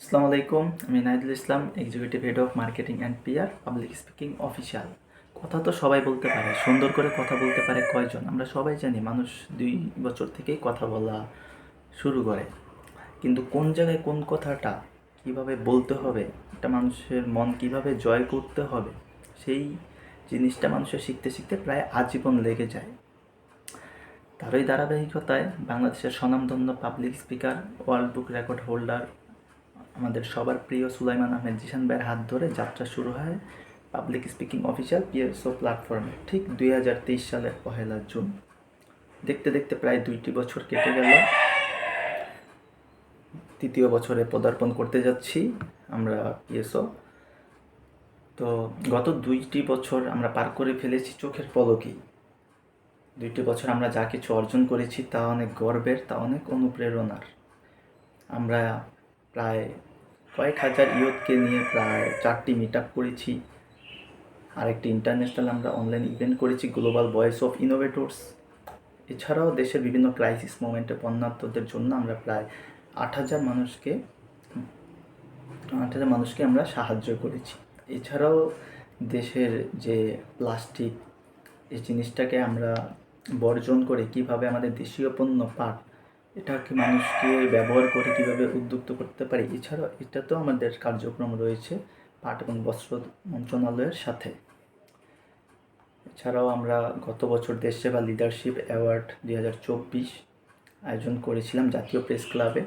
আসসালামু আলাইকুম, আমি Naidul Islam executive head of marketing and PR public speaking official কথা তো সবাই বলতে পারে, সুন্দর করে কথা বলতে পারে কয়জন? আমরা সবাই জানি মানুষ দুই বছর থেকেই কথা বলা শুরু করে। কিন্তু কোন জায়গায় কোন কথাটা কীভাবে বলতে হবে, একটা মানুষের মন কীভাবে জয় করতে হবে, সেই জিনিসটা মানুষের শিখতে শিখতে প্রায় আজীবন লেগে যায়। তারই ধারাবাহিকতায় বাংলাদেশের স্বনামধন্য public speaker world book record holder আমাদের সবার প্রিয় সুলাইমান আহমেদ জিশান ভাইয়ের হাত ধরে যাত্রা শুরু হয় পাবলিক স্পিকিং অফিসিয়াল পিএসও প্ল্যাটফর্মে ঠিক দুই হাজার তেইশ সালের পহেলা জুন। দেখতে দেখতে প্রায় দুইটি বছর কেটে গেল। তৃতীয় বছরে পদার্পণ করতে যাচ্ছি আমরা পিএসও তো গত দুইটি বছর আমরা পার করে ফেলেছি চোখের পলকেই দুইটি বছর আমরা যা কিছু অর্জন করেছি তা অনেক গর্বের, তা অনেক অনুপ্রেরণার। আমরা প্রায় কয়েক হাজার ইয়ুথকে নিয়ে প্রায় চারটি মিট আপ করেছি। আরেকটি ইন্টারন্যাশনাল আমরা অনলাইন ইভেন্ট করেছি গ্লোবাল ভয়েস অফ ইনোভেটরস এছাড়াও দেশের বিভিন্ন ক্রাইসিস মোমেন্টে বন্যার্থদের জন্য আমরা প্রায় আট হাজার মানুষকে, আট হাজার মানুষকে আমরা সাহায্য করেছি। এছাড়াও দেশের যে প্লাস্টিক এই জিনিসটাকে আমরা বর্জন করে কীভাবে আমাদের দেশীয় পণ্য পাট এটাকে মানুষকে ব্যবহার করে কীভাবে উদ্যুক্ত করতে পারি, এছাড়াও এটা তো আমাদের কার্যক্রম রয়েছে পাট এবং বস্ত্র মন্ত্রণালয়ের সাথে। এছাড়াও আমরা গত বছর দেশ সেবা লিডারশিপ অ্যাওয়ার্ড দুই হাজার চব্বিশ আয়োজন করেছিলাম জাতীয় প্রেস ক্লাবে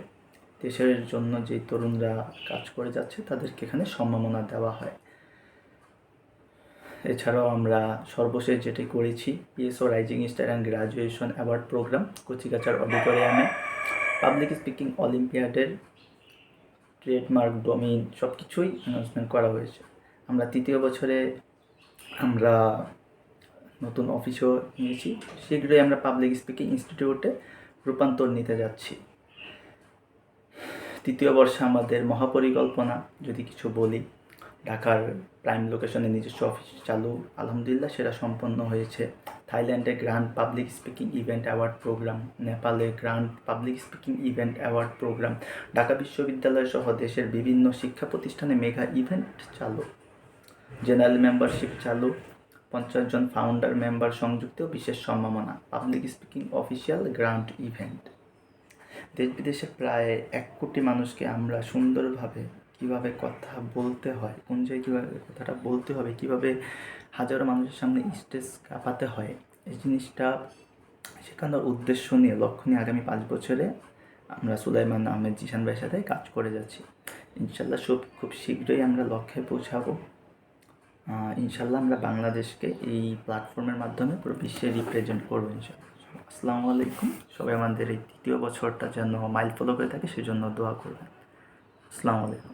দেশের জন্য যে তরুণরা কাজ করে যাচ্ছে তাদেরকে এখানে সম্মাননা দেওয়া হয়। এছাড়াও আমরা সর্বশেষ যেটি করেছি PSO rising star and graduation award programme কচিকাচার অডিটোরিয়ামে পাবলিক স্পিকিং অলিম্পিয়াডের ট্রেডমার্ক ডোমিন সব কিছুই অ্যানাউন্সমেন্ট করা হয়েছে। আমরা তৃতীয় বছরে আমরা নতুন অফিসও নিয়েছি। শীঘ্রই আমরা পাবলিক স্পিকিং ইনস্টিটিউটে রূপান্তর নিতে যাচ্ছি। তৃতীয় বর্ষে আমাদের মহাপরিকল্পনা, যদি কিছু বলি। ঢাকার প্রাইম লোকেশনে নিজস্ব অফিস চালু, আলহামদুলিল্লাহ সেটা সম্পন্ন হয়েছে। থাইল্যান্ডে grand public speaking event award programme নেপালে grand public speaking event award programme Dhaka বিশ্ববিদ্যালয় সহ দেশের বিভিন্ন শিক্ষা প্রতিষ্ঠানে মেগা ইভেন্ট চালু। জেনারেল মেম্বারশিপ চালু, পঞ্চাশ জন ফাউন্ডার মেম্বার সংযুক্ত, বিশেষ সম্ভাবনা public speaking official grand event দেশ বিদেশে প্রায় এক কোটি মানুষকে আমরা সুন্দরভাবে কীভাবে কথা বলতে হয়, কোন জায়গায় কীভাবে কথাটা বলতে হবে, কীভাবে হাজারো মানুষের সামনে স্টেজ কাঁপাতে হয়, এই জিনিসটা শেখানোর উদ্দেশ্য নিয়ে, লক্ষ্য নিয়ে আগামী পাঁচ বছরে আমরা সুলাইমান আহমেদ জিশান ভাইয়ের সাথে কাজ করে যাচ্ছি। ইনশাল্লাহ সব খুব শীঘ্রই আমরা লক্ষ্যে পৌঁছাবো। ইনশাল্লাহ আমরা বাংলাদেশকে এই প্ল্যাটফর্মের মাধ্যমে পুরো বিশ্বে রিপ্রেজেন্ট করব ইনশাল্লাহ। আসসালামু আলাইকুম। সবাই আমাদের এই তৃতীয় বছরটা যেন মাইল ফলো করে থাকে, সেজন্য দোয়া করবেন। আসসালামু আলাইকুম।